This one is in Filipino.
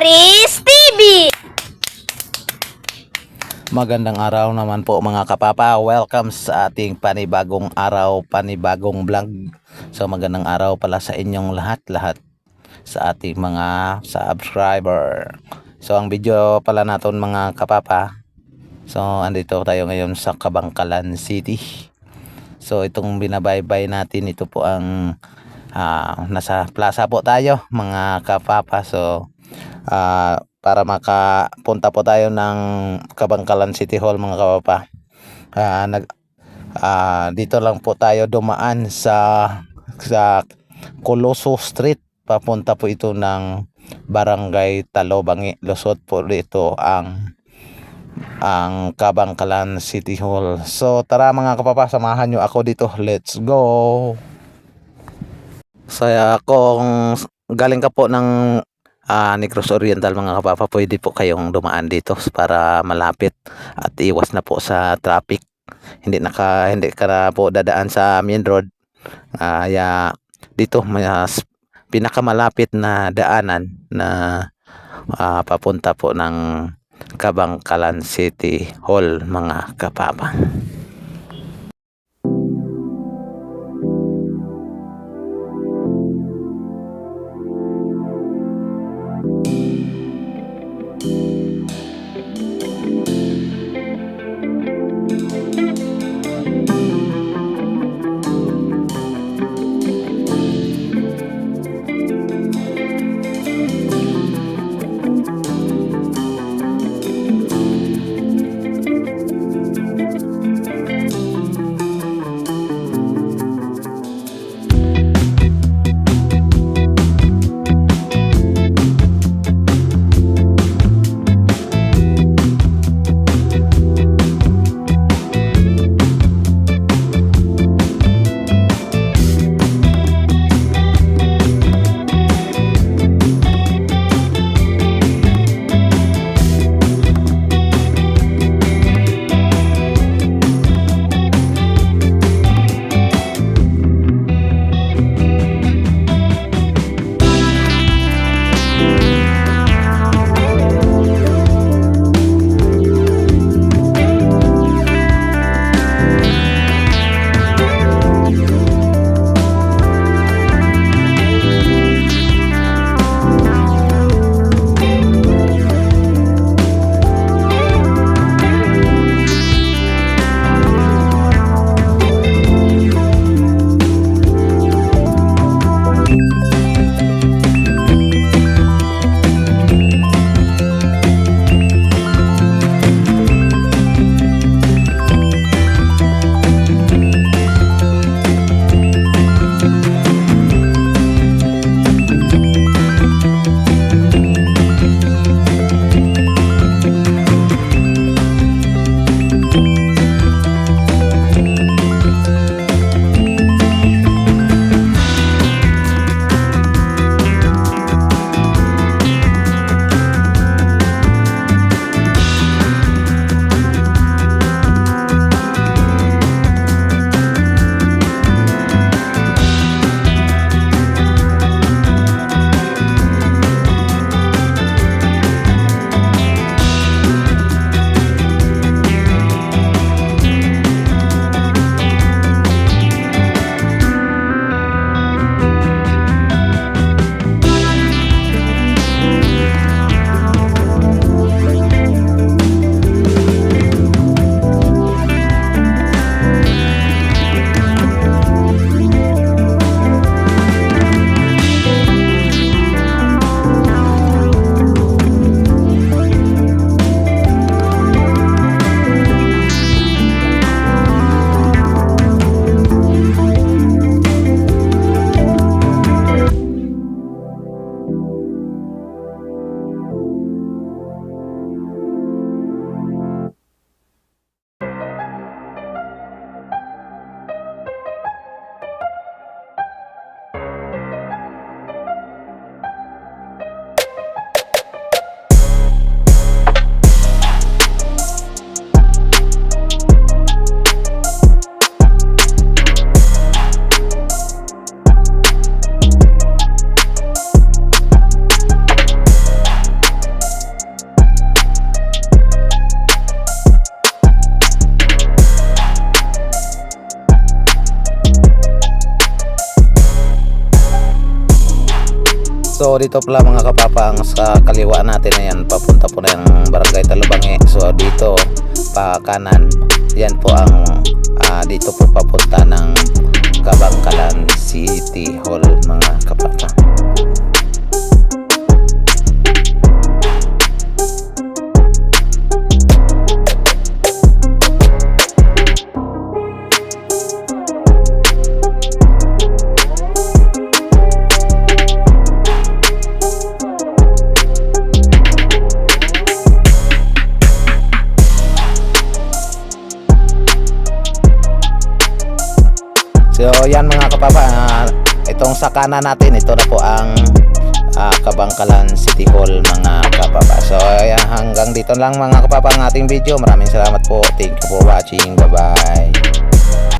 Aris TV! Magandang araw naman po mga kapapa. Welcome sa ating panibagong araw, panibagong vlog. So magandang araw pala sa inyong lahat-lahat sa ating mga subscriber. So ang video pala natin mga kapapa. So andito tayo ngayon sa Kabangkalan City. So itong binabaybay natin ito po ang ah, nasa plaza po tayo mga kapapa. So ah, para makapunta po tayo ng Kabangkalan City Hall mga kapapa. Ah, nag ah, dito lang po tayo dumaan sa sa Coloso Street. Papunta po ito ng Barangay Talobangi. Lusot po dito ang ang Kabangkalan City Hall. So tara mga kapapa, samahan nyo ako dito. Let's go! Saya kung galing ka po ng ah, Negros Oriental mga kapapa, pwede po kayong dumaan dito para malapit at iwas na po sa traffic. Hindi naka hindi ka na po dadaan sa main road. Ah, ya dito mas pinakamalapit na daanan na ah, papunta po ng Kabangkalan City Hall mga kapapa. So dito pala mga kapapang sa kaliwa natin na yan papunta po na yung barangay Talubangi. So dito pa kanan yan po ang ah, dito po papunta ng Kabangkalan City Hall mga kapapang. So yan mga kapapa, ah, itong sa kanan natin, ito na po ang ah, Kabangkalan City Hall mga kapapa. So ayan, hanggang dito lang mga kapapa ang ating video. Maraming salamat po. Thank you for watching. Bye bye.